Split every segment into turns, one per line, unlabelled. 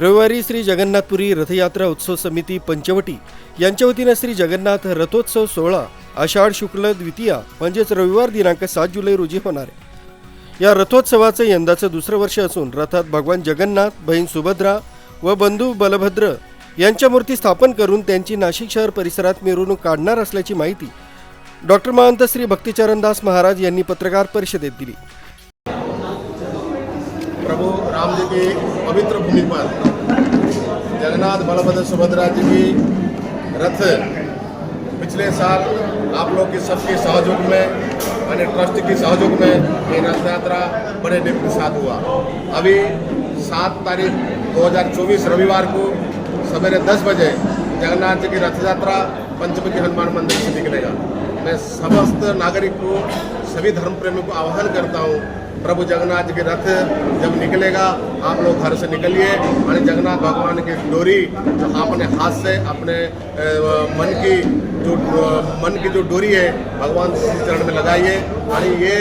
रविवारी श्री जगन्नाथपुरी रथयात्रा उत्सव समिती पंचवटी. यांच्या वतीनं श्री जगन्नाथ रथोत्सव सोहळा आषाढ शुक्ल द्वितीया म्हणजेच रविवार दिनांक सात जुलै रोजी होणार आहे. या रथोत्सवाचं यंदाचं दुसरं वर्ष असून रथात भगवान जगन्नाथ बहीण सुभद्रा व बंधू बलभद्र यांच्या मूर्ती स्थापन करून त्यांची नाशिक शहर परिसरात मिरवणूक काढणार असल्याची माहिती डॉक्टर महंत श्री भक्तिचरणदास महाराज यांनी पत्रकार परिषदेत दिली.
प्रभु राम जी की पवित्र भूमि पर जगन्नाथ बलभद्र सुभद्रा जी की रथ पिछले साल आप लोग की सबके सहयोग में यानी ट्रस्ट की सहयोग में ये रथ यात्रा बड़े दिन के साथ हुआ। अभी सात तारीख 2024 रविवार को सवेरे 10 बजे जगन्नाथ जी की रथ यात्रा पंचमुखी हनुमान मंदिर से निकलेगा। मैं समस्त नागरिक को, सभी धर्म प्रेमियों को आह्वान करता हूँ प्रभु जगन्नाथ के रथ जब निकलेगा, आप लोग घर से निकलिए। और जगन्नाथ भगवान की डोरी जो अपने हाथ से, अपने मन की जो, मन की जो डोरी है, भगवान श्री चरण में लगाइए। और ये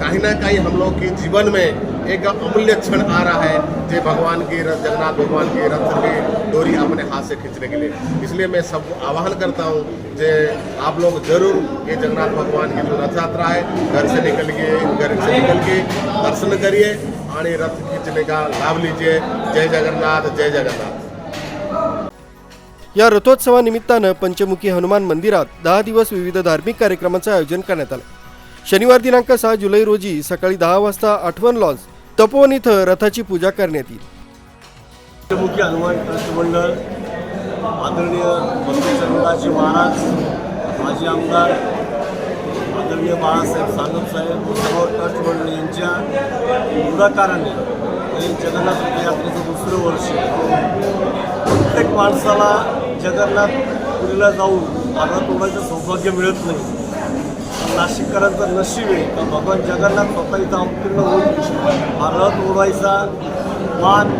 कहीं ना कहीं हम लोग की जीवन में एक अमूल्य क्षण आ रहा है जय भगवान के रथ जगन्नाथ भगवान की रथ की डोरी अपने हाथ से खींचने के लिए। इसलिए मैं सबको आह्वान करता हूँ जे आप लोग जरूर ये जगन्नाथ भगवान की जो रथ यात्रा है घर से निकल के घर से निकल के दर्शन करिए और रथ खींचने का लाभ लीजिए। जय जगन्नाथ जय जगन्नाथ।
या रथोत्सवानिमित्तानं पंचमुखी हनुमान मंदिरात दहा दिवस विविध धार्मिक कार्यक्रमाचं आयोजन करण्यात आलं. शनिवार दिनांक सहा जुलै रोजी सकाळी दहा वाजता आठवण लॉन्स तपोवन इथं रथाची पूजा करण्यात येईल.
मुख्य हनुमान ट्रस्ट मंडळ आदरणीय बंधुचंद्राजी महाराज माजी आमदार आदरणीय बाळासाहेब सानप साहेब सर्व ट्रस्ट मंडळ यांच्या पुढाकाराने हे जगन्नाथ रथयात्रेचं दुसरं वर्ष. प्रत्येक माणसाला जगन्नाथ पुरीला जाऊन आरत ओढायचं सौभाग्य मिळत नाही. नाशिककरांचं नशीब आहे. का भगवान जगन्नाथ स्वतःचा अवतीर्ण होऊन हा रथ ओढायचा मान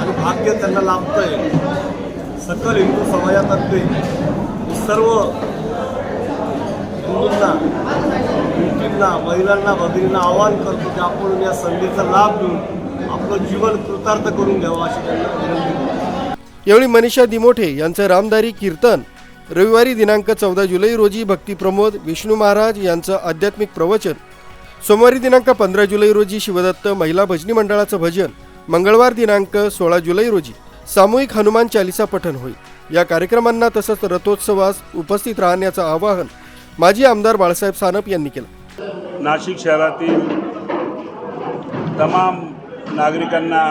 आणि भाग्य त्यांना लाभतंय. सकल हिंदू समाजातर्फे सर्व हिंदूंना मुलींना महिलांना भगिनींना आवाहन करतो की आपण या संधीचा लाभ घेऊन आपलं जीवन कृतार्थ करून घ्यावं अशी त्यांना विनंती
यावेळी मनीषा दिमोठे यांचं रामदारी कीर्तन रविवारी दिनांक चौदा जुलै रोजी भक्तिप्रमोद विष्णू महाराज यांचं आध्यात्मिक प्रवचन. सोमवारी दिनांक पंधरा जुलै रोजी शिवदत्त महिला भजनी मंडळाचं भजन. मंगळवार दिनांक सोळा जुलै रोजी सामूहिक हनुमान चालिसा पठण होईल या कार्यक्रमांना तसंच रथोत्सवास उपस्थित राहण्याचं आवाहन माजी आमदार बाळासाहेब सानप यांनी केलं.
नाशिक शहरातील तमाम नागरिकांना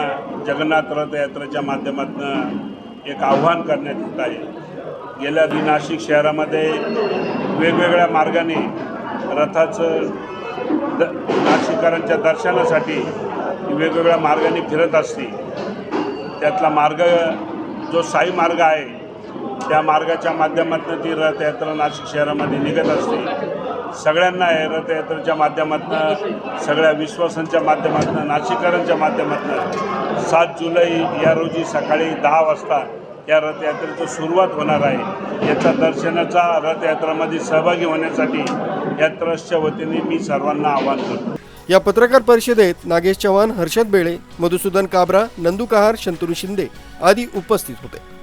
जगन्नाथ रथयात्रेच्या माध्यमातून एक आव्हान करण्यात येत आहे. गेल्या आधी नाशिक शहरामध्ये वेगवेगळ्या मार्गाने रथाचं द नाशिककरांच्या दर्शनासाठी वेगवेगळ्या मार्गाने फिरत असते. त्यातला मार्ग जो साई मार्ग आहे त्या मार्गाच्या माध्यमातून ती रथयात्रा नाशिक शहरामध्ये निघत असते. सगळ्यांना आहे रथयात्रेच्या माध्यमातून सगळ्या विश्वासांच्या माध्यमातून नाशिककरांच्या माध्यमातून सात जुलै या रोजी सकाळी दहा वाजता या रथयात्रेची सुरुवात होणार आहे. याचा दर्शनाचा रथयात्रामध्ये सहभागी होण्यासाठी या ट्रस्टच्या वतीने मी सर्वांना आवाहन करतो.
या पत्रकार परिषदेत नागेश चव्हाण हर्षद बेळे मधुसूदन काबरा नंदू कहार शंतनू शिंदे आदी उपस्थित होते.